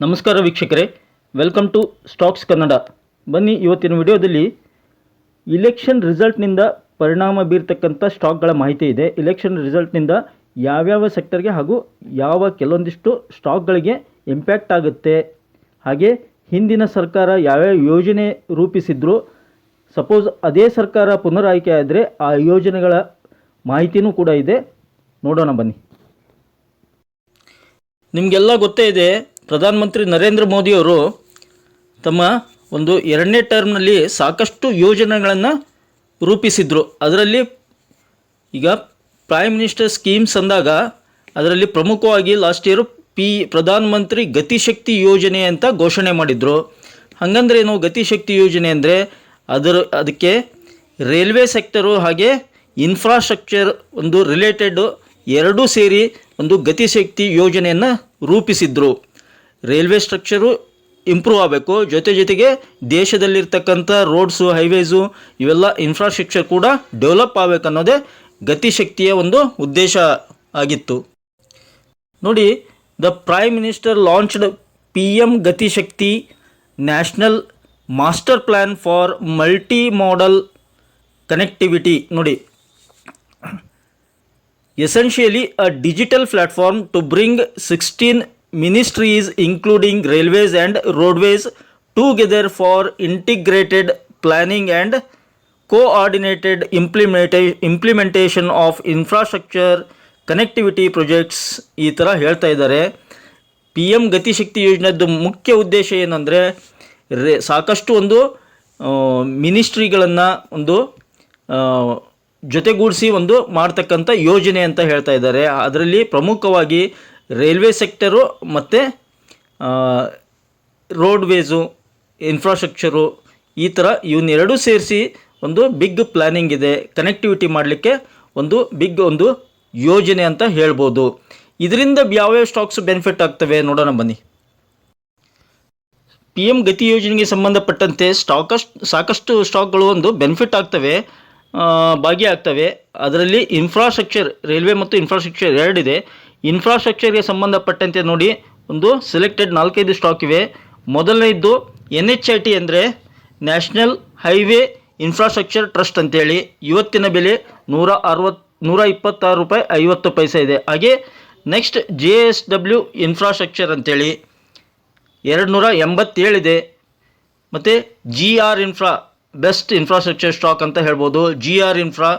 ನಮಸ್ಕಾರ ವೀಕ್ಷಕರೇ welcome to stocks Kannada ಬನ್ನಿ ಇವತ್ತಿನ ವಿಡಿಯೋದಲ್ಲಿ ಇಲೆಕ್ಷನ್ ರಿಸಲ್ಟ್ನಿಂದ ಪರಿಣಾಮ ಬೀರ್ತಕ್ಕಂಥ ಸ್ಟಾಕ್ಗಳ ಮಾಹಿತಿ ಇದೆ. ಇಲೆಕ್ಷನ್ ರಿಸಲ್ಟ್ನಿಂದ ಯಾವ್ಯಾವ ಸೆಕ್ಟರ್ಗೆ ಹಾಗೂ ಯಾವ ಕೆಲವೊಂದಿಷ್ಟು ಸ್ಟಾಕ್ಗಳಿಗೆ ಇಂಪ್ಯಾಕ್ಟ್ ಆಗುತ್ತೆ. ಹಾಗೆ ಹಿಂದಿನ ಸರ್ಕಾರ ಯಾವ್ಯಾವ ಯೋಜನೆ ರೂಪಿಸಿದ್ರು ಸಪೋಸ್ ಅದೇ ಸರ್ಕಾರ ಪುನರಾಯ್ಕೆ ಆದರೆ ಆ ಯೋಜನೆಗಳ ಮಾಹಿತಿನೂ ಕೂಡ ಇದೆ. ನೋಡೋಣ ಬನ್ನಿ. ನಿಮಗೆಲ್ಲ ಗೊತ್ತೇ ಇದೆ ಪ್ರಧಾನಮಂತ್ರಿ ನರೇಂದ್ರ ಮೋದಿಯವರು ತಮ್ಮ ಒಂದು ಎರಡನೇ ಟರ್ಮ್ನಲ್ಲಿ ಸಾಕಷ್ಟು ಯೋಜನೆಗಳನ್ನು ರೂಪಿಸಿದರು. ಅದರಲ್ಲಿ ಈಗ ಪ್ರೈಮ್ ಮಿನಿಸ್ಟರ್ ಸ್ಕೀಮ್ಸ್ ಅಂದಾಗ ಅದರಲ್ಲಿ ಪ್ರಮುಖವಾಗಿ ಲಾಸ್ಟ್ ಇಯರು ಪಿ ಪ್ರಧಾನಮಂತ್ರಿ ಗತಿಶಕ್ತಿ ಯೋಜನೆ ಅಂತ ಘೋಷಣೆ ಮಾಡಿದರು. ಹಾಗಂದ್ರೆ ಏನು ಗತಿಶಕ್ತಿ ಯೋಜನೆ ಅಂದರೆ ಅದರ ಅದಕ್ಕೆ ರೈಲ್ವೆ ಸೆಕ್ಟರು ಹಾಗೆ ಇನ್ಫ್ರಾಸ್ಟ್ರಕ್ಚರ್ ಒಂದು ರಿಲೇಟೆಡ್ ಎರಡೂ ಸೇರಿ ಒಂದು ಗತಿಶಕ್ತಿ ಯೋಜನೆಯನ್ನು ರೂಪಿಸಿದ್ರು. ರೈಲ್ವೆ ಸ್ಟ್ರಕ್ಚರು ಇಂಪ್ರೂವ್ ಆಗಬೇಕು. ಜೊತೆ ಜೊತೆಗೆ ದೇಶದಲ್ಲಿರ್ತಕ್ಕಂಥ ರೋಡ್ಸು, ಹೈವೇಸು, ಇವೆಲ್ಲ ಇನ್ಫ್ರಾಸ್ಟ್ರಕ್ಚರ್ ಕೂಡ ಡೆವಲಪ್ ಆಗಬೇಕನ್ನೋದೇ ಗತಿಶಕ್ತಿಯ ಒಂದು ಉದ್ದೇಶ ಆಗಿತ್ತು. ನೋಡಿ the prime minister launched P M Gatishakti national master plan for multi modal connectivity ನೋಡಿ essentially a digital platform to bring bring 16 ministries including railways and roadways together for integrated planning and coordinated implementa- implementation of infrastructure connectivity projects ಈ ಥರ ಹೇಳ್ತಾ ಇದ್ದಾರೆ P M Gatishakti ಯೋಜನೆದ್ದು ಮುಖ್ಯ ಉದ್ದೇಶ ಏನಂದರೆ ರೇ ಸಾಕಷ್ಟು ಒಂದು ಮಿನಿಸ್ಟ್ರಿಗಳನ್ನು ಒಂದು ಜೊತೆಗೂಡಿಸಿ ಒಂದು ಮಾಡ್ತಕ್ಕಂಥ ಯೋಜನೆ ಅಂತ ಹೇಳ್ತಾ ಇದ್ದಾರೆ ಅದರಲ್ಲಿ ಪ್ರಮುಖವಾಗಿ ರೈಲ್ವೆ ಸೆಕ್ಟರು ಮತ್ತು ರೋಡ್ವೇಸು ಇನ್ಫ್ರಾಸ್ಟ್ರಕ್ಚರು ಈ ಥರ ಇವನ್ನೆರಡೂ ಸೇರಿಸಿ ಒಂದು ಬಿಗ್ ಪ್ಲ್ಯಾನಿಂಗ್ ಇದೆ. ಕನೆಕ್ಟಿವಿಟಿ ಮಾಡಲಿಕ್ಕೆ ಒಂದು ಬಿಗ್ ಒಂದು ಯೋಜನೆ ಅಂತ ಹೇಳ್ಬೋದು. ಇದರಿಂದ ಯಾವ್ಯಾವ ಸ್ಟಾಕ್ಸ್ ಬೆನಿಫಿಟ್ ಆಗ್ತವೆ ನೋಡೋಣ ಬನ್ನಿ. ಪಿ ಎಂ ಗತಿ ಯೋಜನೆಗೆ ಸಂಬಂಧಪಟ್ಟಂತೆ ಸ್ಟಾಕಷ್ಟು ಸಾಕಷ್ಟು ಸ್ಟಾಕ್ಗಳು ಒಂದು ಬೆನಿಫಿಟ್ ಆಗ್ತವೆ ಭಾಗಿ ಭಾಗಿಯಾಗ್ತವೆ ಅದರಲ್ಲಿ ಇನ್ಫ್ರಾಸ್ಟ್ರಕ್ಚರ್ ರೈಲ್ವೆ ಮತ್ತು ಇನ್ಫ್ರಾಸ್ಟ್ರಕ್ಚರ್ ಎರಡಿದೆ. ಇನ್ಫ್ರಾಸ್ಟ್ರಕ್ಚರ್ಗೆ ಸಂಬಂಧಪಟ್ಟಂತೆ ನೋಡಿ, ಒಂದು ಸೆಲೆಕ್ಟೆಡ್ ನಾಲ್ಕೈದು ಸ್ಟಾಕ್ ಇವೆ. ಮೊದಲನೇದ್ದು ಎನ್ ಎಚ್ ಐ ಟಿ ಅಂದರೆ ನ್ಯಾಷನಲ್ ಹೈವೇ ಇನ್ಫ್ರಾಸ್ಟ್ರಕ್ಚರ್ ಟ್ರಸ್ಟ್ ಅಂತೇಳಿ. ಇವತ್ತಿನ ಬೆಲೆ ನೂರ ಅರವತ್ತು ನೂರ ಇಪ್ಪತ್ತಾರು ರೂಪಾಯಿ ಐವತ್ತು ಪೈಸೆ ಇದೆ. ಹಾಗೆ next J S W infrastructure ಅಂತೇಳಿ. ಎರಡು ನೂರ ಎಂಬತ್ತೇಳಿದೆ ಮತ್ತು G R infra best infrastructure stock ಅಂತ ಹೇಳ್ಬೋದು. ಜಿ ಆರ್ ಇನ್ಫ್ರಾ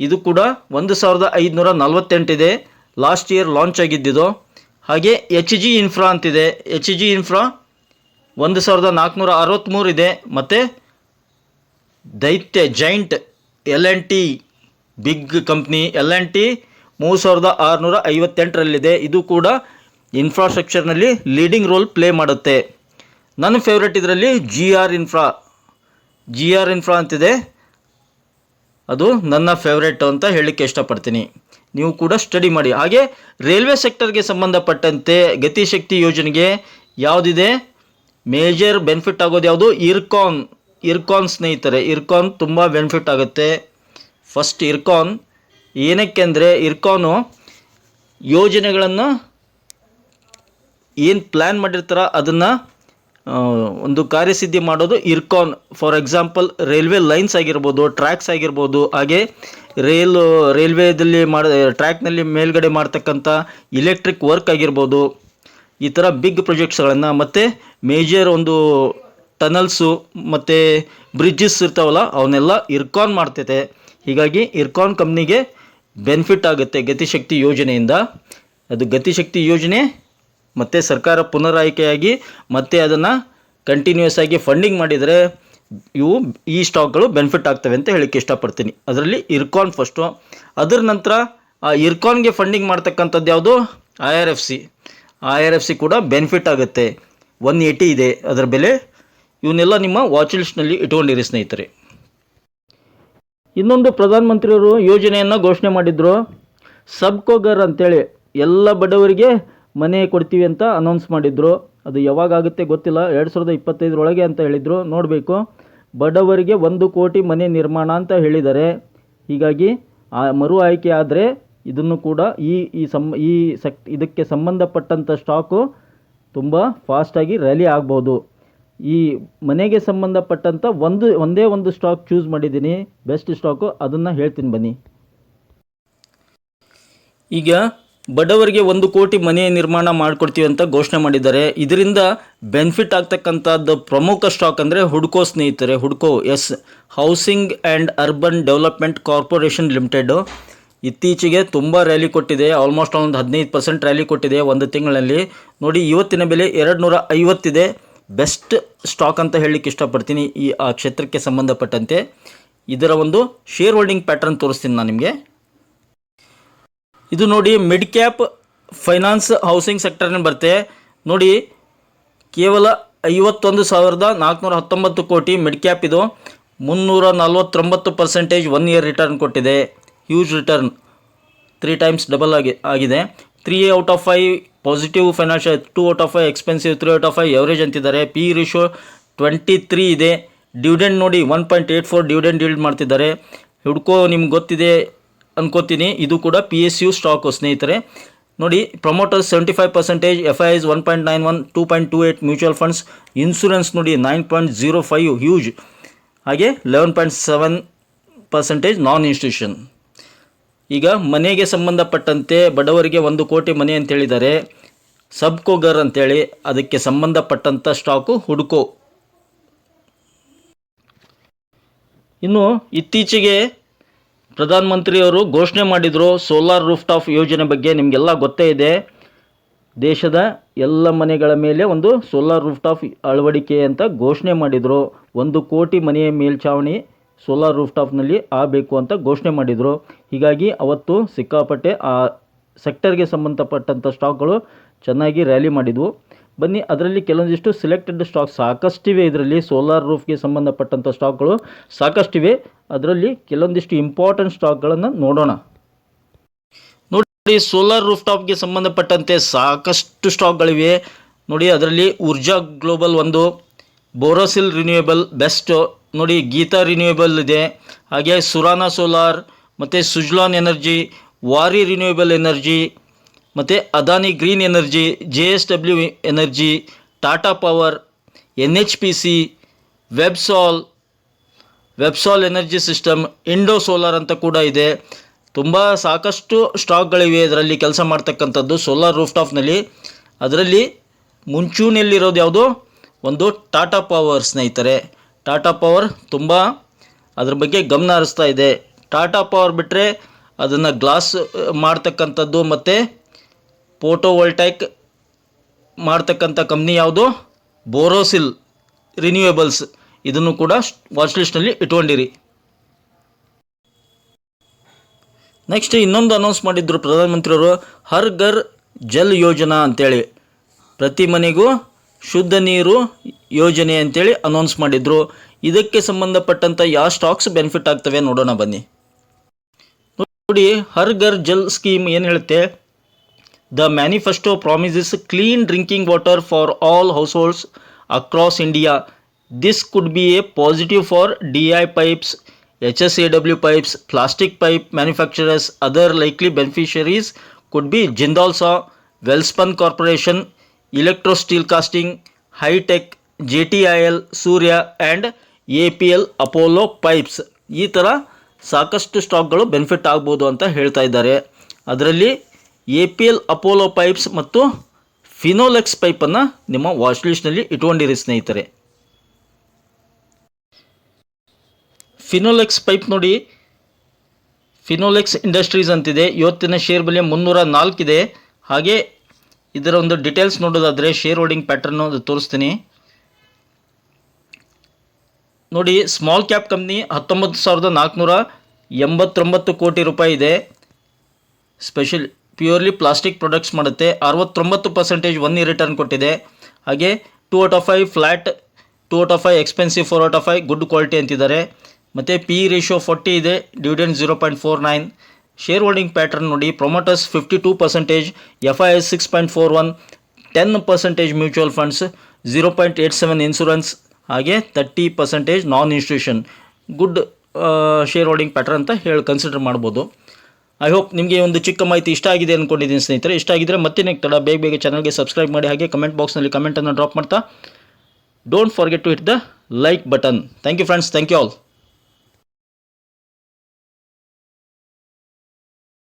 ಇದು ಕೂಡ ಒಂದು ಸಾವಿರದ ಐದುನೂರ ನಲ್ವತ್ತೆಂಟಿದೆ ಲಾಸ್ಟ್ ಇಯರ್ ಲಾಂಚ್ ಆಗಿದ್ದಿದ್ದು ಹಾಗೆ ಎಚ್ ಜಿ ಇನ್ಫ್ರಾ ಅಂತಿದೆ. ಎಚ್ ಜಿ ಇನ್ಫ್ರಾ ಒಂದು ಸಾವಿರದ ನಾಲ್ಕುನೂರ ಅರವತ್ತ್ಮೂರು ಇದೆ. ಮತ್ತು ದೈತ್ಯ giant L and T big company L and T ಮೂರು ಸಾವಿರದ ಆರುನೂರ ಐವತ್ತೆಂಟರಲ್ಲಿದೆ ಇದು ಕೂಡ ಇನ್ಫ್ರಾಸ್ಟ್ರಕ್ಚರ್ನಲ್ಲಿ ಲೀಡಿಂಗ್ ರೋಲ್ ಪ್ಲೇ ಮಾಡುತ್ತೆ. ನನ್ನ ಫೇವ್ರೆಟ್ ಇದರಲ್ಲಿ G R infra G R infra ಅಂತಿದೆ. ಅದು ನನ್ನ ಫೇವ್ರೆಟ್ ಅಂತ ಹೇಳಲಿಕ್ಕೆ ಇಷ್ಟಪಡ್ತೀನಿ. ನೀವು ಕೂಡ ಸ್ಟಡಿ ಮಾಡಿ. ಹಾಗೆ ರೈಲ್ವೆ ಸೆಕ್ಟರ್ಗೆ ಸಂಬಂಧಪಟ್ಟಂತೆ ಗತಿಶಕ್ತಿ ಯೋಜನೆಗೆ ಯಾವುದಿದೆ? ಮೇಜರ್ ಬೆನಿಫಿಟ್ ಆಗೋದು ಯಾವುದು? ಇರ್ಕಾನ್ ಇರ್ಕಾನ್ ಸ್ನೇಹಿತರೆ ಇರ್ಕಾನ್ ತುಂಬ ಬೆನಿಫಿಟ್ ಆಗುತ್ತೆ. ಫಸ್ಟ್ ಇರ್ಕಾನ್ ಏನಕ್ಕೆ ಅಂದರೆ ಇರ್ಕಾನು ಯೋಜನೆಗಳನ್ನು ಏನು ಪ್ಲ್ಯಾನ್ ಮಾಡಿರ್ತಾರ ಅದನ್ನು ಒಂದು ಕಾರ್ಯಸಿದ್ಧಿ ಮಾಡೋದು Ircon. For example railway lines ಆಗಿರ್ಬೋದು ಟ್ರ್ಯಾಕ್ಸ್ ಆಗಿರ್ಬೋದು, ಹಾಗೆ ರೈಲು ರೈಲ್ವೇದಲ್ಲಿ ಮಾಡ ಟ್ರ್ಯಾಕ್ನಲ್ಲಿ ಮೇಲ್ಗಡೆ ಮಾಡ್ತಕ್ಕಂಥ ಇಲೆಕ್ಟ್ರಿಕ್ ವರ್ಕ್ ಆಗಿರ್ಬೋದು, ಈ ಥರ ಬಿಗ್ ಪ್ರೊಜೆಕ್ಟ್ಸ್ಗಳನ್ನು ಮತ್ತು ಮೇಜರ್ ಒಂದು ಟನಲ್ಸು ಮತ್ತು ಬ್ರಿಡ್ಜಸ್ ಇರ್ತಾವಲ್ಲ, ಅವನ್ನೆಲ್ಲ ಇರ್ಕಾನ್ ಮಾಡ್ತೈತೆ. ಹೀಗಾಗಿ ಇರ್ಕಾನ್ ಕಂಪ್ನಿಗೆ ಬೆನಿಫಿಟ್ ಆಗುತ್ತೆ ಗತಿಶಕ್ತಿ ಯೋಜನೆಯಿಂದ. ಅದು ಗತಿಶಕ್ತಿ ಯೋಜನೆ ಮತ್ತು ಸರ್ಕಾರ ಪುನರಾಯ್ಕೆಯಾಗಿ ಮತ್ತೆ ಅದನ್ನು ಕಂಟಿನ್ಯೂಸ್ ಆಗಿ ಫಂಡಿಂಗ್ ಮಾಡಿದರೆ ಇವು ಈ ಸ್ಟಾಕ್ಗಳು ಬೆನಿಫಿಟ್ ಆಗ್ತವೆ ಅಂತ ಹೇಳಕ್ಕೆ ಇಷ್ಟಪಡ್ತೀನಿ. ಅದರಲ್ಲಿ ಇರ್ಕಾನ್ ಫಸ್ಟು ಅದರ ನಂತರ, ಆ ಇರ್ಕಾನ್ಗೆ ಫಂಡಿಂಗ್ ಮಾಡ್ತಕ್ಕಂಥದ್ದು ಯಾವುದು? I R F C I R F C ಕೂಡ ಬೆನಿಫಿಟ್ ಆಗುತ್ತೆ. ಒನ್ ಏಯ್ಟಿ ಇದೆ. ಅದರ ಬೆಲೆ ಇವನ್ನೆಲ್ಲ ನಿಮ್ಮ ವಾಚ್ ಲಿಸ್ಟ್ನಲ್ಲಿ ಇಟ್ಕೊಂಡಿರಿ ಸ್ನೇಹಿತರೆ. ಇನ್ನೊಂದು ಪ್ರಧಾನಮಂತ್ರಿಯವರು ಯೋಜನೆಯನ್ನು ಘೋಷಣೆ ಮಾಡಿದ್ರು. ಸಬ್ಕೋಗರ್ ಅಂತೇಳಿ. ಎಲ್ಲ ಬಡವರಿಗೆ ಮನೆ ಕೊಡ್ತೀವಿ ಅಂತ ಅನೌನ್ಸ್ ಮಾಡಿದ್ರು. ಅದು ಯಾವಾಗ ಆಗುತ್ತೆ ಗೊತ್ತಿಲ್ಲ. ಎರಡು ಸಾವಿರದ ಇಪ್ಪತ್ತೈದರೊಳಗೆ ಅಂತ ಹೇಳಿದರು. ನೋಡಬೇಕು. ಬಡವರಿಗೆ ಒಂದು ಕೋಟಿ ಮನೆ ನಿರ್ಮಾಣ ಅಂತ ಹೇಳಿದ್ದಾರೆ. ಹೀಗಾಗಿ ಆ ಮರು ಆಯ್ಕೆ ಆದರೆ ಇದನ್ನು ಕೂಡ ಈ ಈ ಸಂ, ಈ ಸೆಕ್, ಇದಕ್ಕೆ ಸಂಬಂಧಪಟ್ಟಂಥ ಸ್ಟಾಕು ತುಂಬ ಫಾಸ್ಟಾಗಿ ರ್ಯಾಲಿ ಆಗ್ಬೋದು. ಈ ಮನೆಗೆ ಸಂಬಂಧಪಟ್ಟಂಥ ಒಂದು, ಒಂದೇ ಒಂದು ಸ್ಟಾಕ್ ಚೂಸ್ ಮಾಡಿದ್ದೀನಿ. ಬೆಸ್ಟ್ ಸ್ಟಾಕು ಅದನ್ನು ಹೇಳ್ತೀನಿ ಬನ್ನಿ. ಈಗ ಬಡವರಿಗೆ ಒಂದು ಕೋಟಿ ಮನೆ ನಿರ್ಮಾಣ ಮಾಡಿಕೊಡ್ತೀವಿ ಅಂತ ಘೋಷಣೆ ಮಾಡಿದ್ದಾರೆ. ಇದರಿಂದ ಬೆನಿಫಿಟ್ ಆಗ್ತಕ್ಕಂಥದ್ದು ಪ್ರಮುಖ ಸ್ಟಾಕ್ ಅಂದರೆ ಹುಡ್ಕೋ ಸ್ನೇಹಿತರೆ, Hudco, yes, housing and urban development corporation limited. ಇತ್ತೀಚೆಗೆ ತುಂಬ ರ್ಯಾಲಿ ಕೊಟ್ಟಿದೆ ಆಲ್ಮೋಸ್ಟ್ ಒಂದು ಹದಿನೈದು ಪರ್ಸೆಂಟ್ ರ್ಯಾಲಿ ಕೊಟ್ಟಿದೆ ಒಂದು ತಿಂಗಳಲ್ಲಿ. ನೋಡಿ, ಇವತ್ತಿನ ಬೆಲೆ ಎರಡು ನೂರ ಐವತ್ತಿದೆ ಬೆಸ್ಟ್ ಸ್ಟಾಕ್ ಅಂತ ಹೇಳಲಿಕ್ಕೆ ಇಷ್ಟಪಡ್ತೀನಿ ಈ, ಆ ಕ್ಷೇತ್ರಕ್ಕೆ ಸಂಬಂಧಪಟ್ಟಂತೆ. ಇದರ ಒಂದು ಶೇರ್ ಹೋಲ್ಡಿಂಗ್ ಪ್ಯಾಟರ್ನ್ ತೋರಿಸ್ತೀನಿ ನಾನು ನಿಮಗೆ. ಇದು ನೋಡಿ ಮಿಡ್ ಕ್ಯಾಪ್ ಫೈನಾನ್ಸ್ ಹೌಸಿಂಗ್ ಸೆಕ್ಟರ್ನ ಬರುತ್ತೆ. ನೋಡಿ, ಕೇವಲ ಐವತ್ತೊಂದು ಸಾವಿರದ ನಾಲ್ಕುನೂರ ಹತ್ತೊಂಬತ್ತು ಕೋಟಿ ಮಿಡ್ ಕ್ಯಾಪ್ ಇದು. ಮುನ್ನೂರ ನಲ್ವತ್ತೊಂಬತ್ತು ಪರ್ಸೆಂಟೇಜ್ ಒನ್ ಇಯರ್ ರಿಟರ್ನ್ ಕೊಟ್ಟಿದೆ. Huge return three times double ಆಗಿ, ಆಗಿದೆ. Three out of five positive financial two out of five expensive three out of five average ಅಂತಿದ್ದಾರೆ. ಪಿ ರಿಶೋ ಟ್ವೆಂಟಿ ತ್ರೀ ಇದೆ. Dividend ನೋಡಿ one point eight four dividend yield ಮಾಡ್ತಿದ್ದಾರೆ. ಹುಡ್ಕೋ ನಿಮ್ಗೆ ಗೊತ್ತಿದೆ ಅನ್ಕೋತೀನಿ. ಇದು ಕೂಡ ಪಿ ಎಸ್ ಯು ಸ್ಟಾಕು ಸ್ನೇಹಿತರೆ. ನೋಡಿ promoters seventy five percentage F I S one point nine one two point two eight mutual funds insurance ನೋಡಿ nine point zero five huge ಹಾಗೆ eleven point seven percentage non institution ಈಗ ಮನೆಗೆ ಸಂಬಂಧಪಟ್ಟಂತೆ ಬಡವರಿಗೆ ಒಂದು ಕೋಟಿ ಮನೆ ಅಂತ ಸಬ್ಕೋಗರ್ ಅಂತೇಳಿ ಅದಕ್ಕೆ ಸಂಬಂಧಪಟ್ಟಂಥ ಸ್ಟಾಕು ಹುಡುಕೋ. ಇನ್ನು ಇತ್ತೀಚೆಗೆ ಪ್ರಧಾನಮಂತ್ರಿಯವರು ಘೋಷಣೆ ಮಾಡಿದರು ಸೋಲಾರ್ ರೂಫ್ ಟಾಪ್ ಯೋಜನೆ ಬಗ್ಗೆ ನಿಮಗೆಲ್ಲ ಗೊತ್ತೇ ಇದೆ. ದೇಶದ ಎಲ್ಲ ಮನೆಗಳ ಮೇಲೆ ಒಂದು ಸೋಲಾರ್ ರೂಫ್ ಟಾಪ್ ಅಳವಡಿಕೆ ಅಂತ ಘೋಷಣೆ ಮಾಡಿದರು. ಒಂದು ಕೋಟಿ ಮನೆಯ ಮೇಲ್ಛಾವಣಿ ಸೋಲಾರ್ ರೂಫ್ ಟಾಫ್ನಲ್ಲಿ ಆಗಬೇಕು ಅಂತ ಘೋಷಣೆ ಮಾಡಿದರು. ಹೀಗಾಗಿ ಅವತ್ತು ಸಿಕ್ಕಾಪಟ್ಟೆ ಆ ಸೆಕ್ಟರ್ಗೆ ಸಂಬಂಧಪಟ್ಟಂಥ ಸ್ಟಾಕ್ಗಳು ಚೆನ್ನಾಗಿ ರ್ಯಾಲಿ ಮಾಡಿದ್ವು. ಬನ್ನಿ, ಅದರಲ್ಲಿ ಕೆಲವೊಂದಿಷ್ಟು ಸಿಲೆಕ್ಟೆಡ್ ಸ್ಟಾಕ್ ಸಾಕಷ್ಟಿವೆ. ಇದರಲ್ಲಿ ಸೋಲಾರ್ ರೂಫ್ಗೆ ಸಂಬಂಧಪಟ್ಟಂಥ ಸ್ಟಾಕ್ಗಳು ಸಾಕಷ್ಟಿವೆ. ಅದರಲ್ಲಿ ಕೆಲವೊಂದಿಷ್ಟು ಇಂಪಾರ್ಟೆಂಟ್ ಸ್ಟಾಕ್ಗಳನ್ನು ನೋಡೋಣ. ನೋಡಿ ಸೋಲಾರ್ ರೂಫ್ ಟಾಪ್ಗೆ ಸಂಬಂಧಪಟ್ಟಂತೆ ಸಾಕಷ್ಟು ಸ್ಟಾಕ್ಗಳಿವೆ ನೋಡಿ, ಅದರಲ್ಲಿ ಊರ್ಜಾ ಗ್ಲೋಬಲ್ ಒಂದು, ಬೋರೋಸಿಲ್ ರಿನ್ಯೂಯಬಲ್ ಬೆಸ್ಟ್ ನೋಡಿ, ಗೀತಾ ರಿನ್ಯೂಯಬಲ್ ಇದೆ. ಹಾಗೆ ಸುರಾನಾ ಸೋಲಾರ್, ಮತ್ತು Suzlon energy, Waaree renewable energy ಮತ್ತು Adani green energy, J S W energy, Tata power, N H P C, Websol Websol energy system, Indo solar ಅಂತ ಕೂಡ ಇದೆ. ತುಂಬ ಸಾಕಷ್ಟು ಸ್ಟಾಕ್ಗಳಿವೆ ಅದರಲ್ಲಿ ಕೆಲಸ ಮಾಡ್ತಕ್ಕಂಥದ್ದು ಸೋಲಾರ್ ರೂಫ್ಟಾಪ್ನಲ್ಲಿ ಅದರಲ್ಲಿ ಮುಂಚೂಣಿಯಲ್ಲಿರೋದು ಯಾವುದು? ಒಂದು ಟಾಟಾ ಪವರ್ ಸ್ನೇಹಿತರೆ. ಟಾಟಾ ಪವರ್ ತುಂಬ ಅದ್ರ ಬಗ್ಗೆ ಗಮನ ಹರಿಸ್ತಾ ಇದೆ. ಟಾಟಾ ಪವರ್ ಬಿಟ್ಟರೆ ಅದನ್ನು ಗ್ಲಾಸ್ ಮಾಡ್ತಕ್ಕಂಥದ್ದು ಮತ್ತು ಫೋಟೋ ವೋಲ್ಟೈಕ್ ಮಾಡ್ತಕ್ಕಂಥ ಕಂಪ್ನಿ ಯಾವುದು? ಬೋರೋಸಿಲ್ ರಿನ್ಯೂಯೇಬಲ್ಸ್ ಇದನ್ನು ಕೂಡ ವಾಚ್ ಲಿಸ್ಟ್ನಲ್ಲಿ ಇಟ್ಕೊಂಡಿರಿ. ನೆಕ್ಸ್ಟ್ ಇನ್ನೊಂದು ಅನೌನ್ಸ್ ಮಾಡಿದ್ರು ಪ್ರಧಾನಮಂತ್ರಿಯವರು ಹರ್ ಘರ್ ಜಲ್ ಯೋಜನಾ ಅಂತೇಳಿ. ಪ್ರತಿ ಮನೆಗೂ ಶುದ್ಧ ನೀರು ಯೋಜನೆ ಅಂತೇಳಿ ಅನೌನ್ಸ್ ಮಾಡಿದ್ರು. ಇದಕ್ಕೆ ಸಂಬಂಧಪಟ್ಟಂಥ ಯಾವ ಸ್ಟಾಕ್ಸ್ ಬೆನಿಫಿಟ್ ಆಗ್ತವೆ ನೋಡೋಣ ಬನ್ನಿ. ನೋಡಿ ಹರ್ ಘರ್ ಜಲ್ ಸ್ಕೀಮ್ ಏನು ಹೇಳುತ್ತೆ? Holds across India this could be a positive for D I pipes H S A W pipes plastic pipe manufacturers other likely beneficiaries could be Jindal saw Welspun corporation electro steel casting hitech J T I L Surya and A P L Apollo pipes ಈ ಥರ ಸಾಕಷ್ಟು ಸ್ಟಾಕ್ಗಳು benefit ಆಗ್ಬೋದು ಅಂತ ಹೇಳ್ತಾ ಇದ್ದಾರೆ. ಅದರಲ್ಲಿ A P L Apollo pipes ಮತ್ತು ಫಿನೋಲೆಕ್ಸ್ ಪೈಪನ್ನು ನಿಮ್ಮ ವಾಚ್ ಲಿಸ್ಟ್ನಲ್ಲಿ ಇಟ್ಕೊಂಡಿರಿ ಸ್ನೇಹಿತರೆ. ಫಿನೋಲೆಕ್ಸ್ ಪೈಪ್ ನೋಡಿ ಫಿನೋಲೆಕ್ಸ್ ಇಂಡಸ್ಟ್ರೀಸ್ ಅಂತಿದೆ. ಇವತ್ತಿನ ಶೇರ್ ಬೆಲೆ ಮುನ್ನೂರ ನಾಲ್ಕಿದೆ ಹಾಗೆ ಇದರ ಒಂದು ಡೀಟೇಲ್ಸ್ ನೋಡೋದಾದರೆ ಶೇರ್ ಹೋಲ್ಡಿಂಗ್ ಪ್ಯಾಟರ್ನು ಅದು ತೋರಿಸ್ತೀನಿ. ನೋಡಿ ಸ್ಮಾಲ್ ಕ್ಯಾಪ್ ಕಂಪ್ನಿ ಹತ್ತೊಂಬತ್ತು ಸಾವಿರದ ನಾಲ್ಕುನೂರ ಎಂಬತ್ತೊಂಬತ್ತು ಕೋಟಿ ರೂಪಾಯಿ ಇದೆ. ಸ್ಪೆಷಲ್ ಪ್ಯೂರ್ಲಿ ಪ್ಲಾಸ್ಟಿಕ್ ಪ್ರಾಡಕ್ಟ್ಸ್ ಮಾಡುತ್ತೆ. ಅರವತ್ತೊಂಬತ್ತು ಪರ್ಸೆಂಟೇಜ್ ಒನ್ ರಿಟರ್ನ್ ಕೊಟ್ಟಿದೆ. ಹಾಗೆ two out of five flat two out of five expensive four out of five good quality ಅಂತಿದ್ದಾರೆ. ಮತ್ತು ಪಿ ರೇಷಿಯೋ ಫೋರ್ಟಿ ಇದೆ dividend zero point four nine share holding pattern ನೋಡಿ promoters fifty two percentage F I S six point four one ten percentage mutual funds zero point eight seven insurance ಹಾಗೆ thirty percentage non institution good share holding pattern ಅಂತ ಹೇಳಿ consider ಮಾಡ್ಬೋದು. I hope ನಿಮಗೆ ಒಂದು ಚಿಕ್ಕ ಮಾಹಿತಿ ಇಷ್ಟ ಆಗಿದೆ ಅಂದ್ಕೊಂಡಿದ್ದೀನಿ ಸ್ನೇಹಿತರೆ. ಇಷ್ಟ ಆಗಿದ್ರೆ ಮತ್ತೆ ತಡ ಬೇಗ ಬೇಗ ಚಾನಲ್ಗೆ ಸಬ್ಸ್ಕ್ರೈಬ್ ಮಾಡಿ, ಹಾಗೆ ಕಮೆಂಟ್ ಬಾಕ್ಸ್ನಲ್ಲಿ ಕಮೆಂಟನ್ನು ಡ್ರಾಪ್ ಮಾಡ್ತಾ. Don't forget to hit the like button thank you friends thank you all